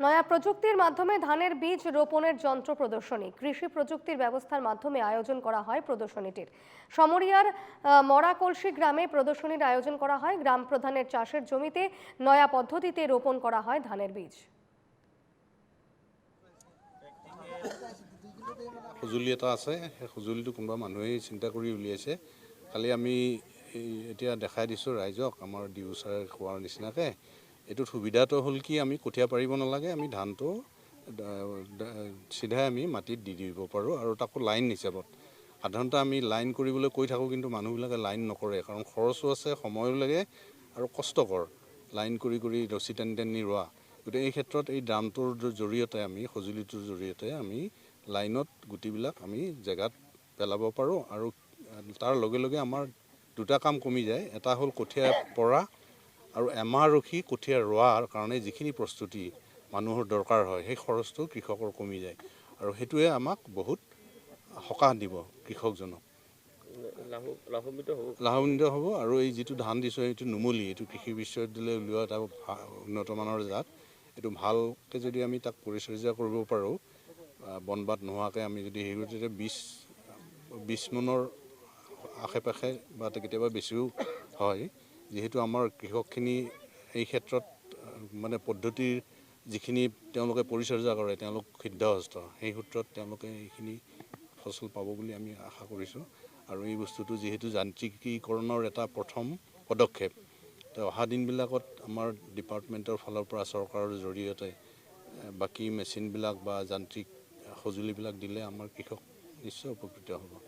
নয়া প্রযুক্তির মাধ্যমে ধানের বীজ রোপণের যন্ত্র প্রদর্শনী। কৃষি প্রযুক্তির ব্যবস্থার মাধ্যমে আয়োজন করা হয় প্রদর্শনীটির। সমরিয়ার মরাকলসি গ্রামে প্রদর্শনীর আয়োজন করা হয়। গ্রাম প্রধানের চাষের জমিতে নয়া পদ্ধতিতে রোপণ করা হয় ধানের বীজ। সঁজুলি এটা আছে। সেই সঁজুলিটো কোনোবা মানুহেই চিন্তা কৰি উলিয়াইছে। খালি আমি এতিয়া দেখাই দিছোঁ, ৰাইজক, আমাৰ ডিউ ছাৰে কোৱাৰ নিচিনাকৈ। এইটোত সুবিধাটো হ'ল কি আমি কঠীয়া পাৰিব নালাগে আমি ধানটো চিধাই আমি মাটিত দি দিব পাৰোঁ আৰু তাকো লাইন হিচাপত। সাধাৰণতে আমি লাইন কৰিবলৈ কৈ থাকোঁ কিন্তু মানুহবিলাকে লাইন নকৰে কাৰণ খৰচো আছে সময়ো লাগে আৰু কষ্টকৰ। লাইন কৰি কৰি ৰছী টানি টানি ৰোৱা। গতিকে এই ক্ষেত্ৰত এই ড্ৰামটোৰ জৰিয়তে আমি সঁজুলিটোৰ জৰিয়তে আমি লাইনত গুটিবিলাক আমি জেগাত পেলাব পাৰোঁ আৰু তাৰ লগে লগে আমাৰ দুটা কাম কমি যায়। এটা হ'ল কঠীয়া পৰা আৰু এমাহ ৰখি কঠীয়া ৰোৱাৰ কাৰণে যিখিনি প্ৰস্তুতি মানুহৰ দৰকাৰ হয় সেই খৰচটো কৃষকৰ কমি যায়। আৰু সেইটোৱে আমাক বহুত সকাহ দিব কৃষকজনক। লাভ- লাভান্বিত হ'ব। আৰু এই যিটো ধান দিছোঁ এইটো নুমলী এইটো কৃষি বিশ্ববিদ্যালয়ে উলিওৱা এটা ভা- উন্নত মানৰ জাত এইটো ভালকৈ যদি আমি তাক পৰিচৰ্যা কৰিব পাৰোঁ বনবাদ নোহোৱাকৈ আমি যদি হেৰি কৰোঁ তেতিয়া বিছ বিছ মোনৰ আশে পাশে বা কেতিয়াবা বেছিও হয় যিহেতু আমাৰ কৃষকখিনি এই ক্ষেত্ৰত মানে পদ্ধতিৰ যিখিনি তেওঁলোকে পৰিচৰ্যা কৰে তেওঁলোক সিদ্ধহস্ত। সেই সূত্ৰত তেওঁলোকে এইখিনি ফচল পাব বুলি আমি আশা কৰিছোঁ। আৰু এই বস্তুটো যিহেতু যান্ত্ৰিকীকৰণৰ এটা প্ৰথম পদক্ষেপ তো অহা দিনবিলাকত আমাৰ ডিপাৰ্টমেণ্টৰ ফালৰ পৰা চৰকাৰৰ জৰিয়তে বাকী মেচিনবিলাক বা যান্ত্ৰিক সঁজুলিবিলাক দিলে আমাৰ কৃষক নিশ্চয় উপকৃত হ'ব।